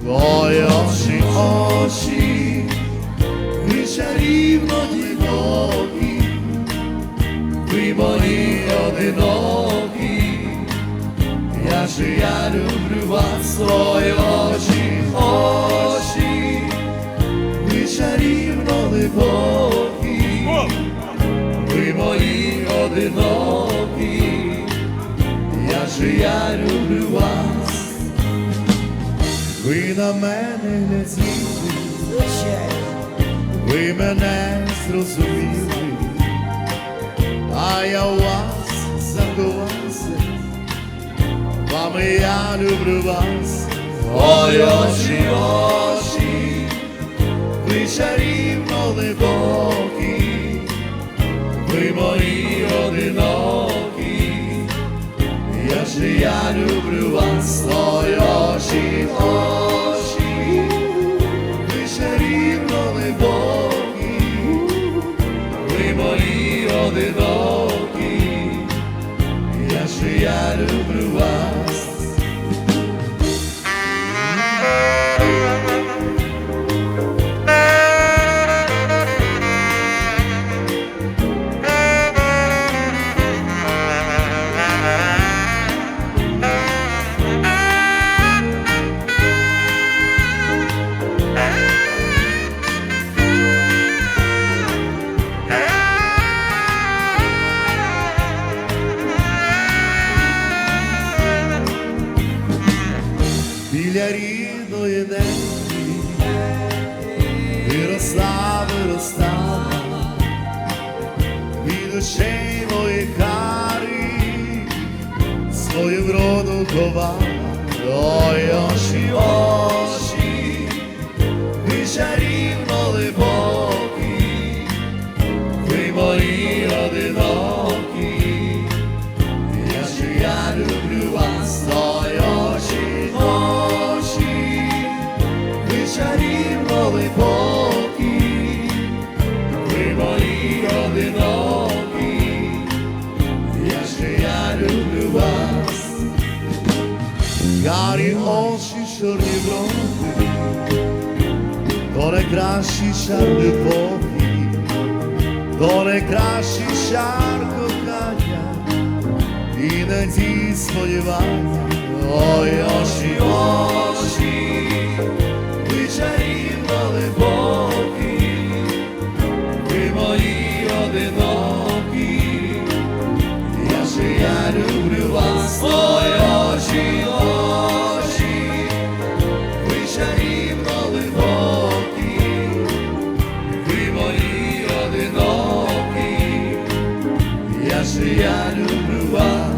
Твої очі, очі, ви чарівно глибокі, ви мої одинокі, я же я люблю вас, твої очі, очі, ви чарівно глибокі, ви мої одинокі, я же я люблю вас. Ви на мене гляділи, ви мене зрозуміли, а я у вас заховався, вами я люблю вас, ой очі, очі, ви чарівно глибокі, ви мої одинокі, я я люблю вас, очі, очі, виросла, виростала від очей моїх карі свою вроду ховала, ой очі, очі, я люблю вас. гарі очі, чорні брови, то найкращий шар любові, то найкращий шар кохання і надії сподівання, ой, очі, очі, же я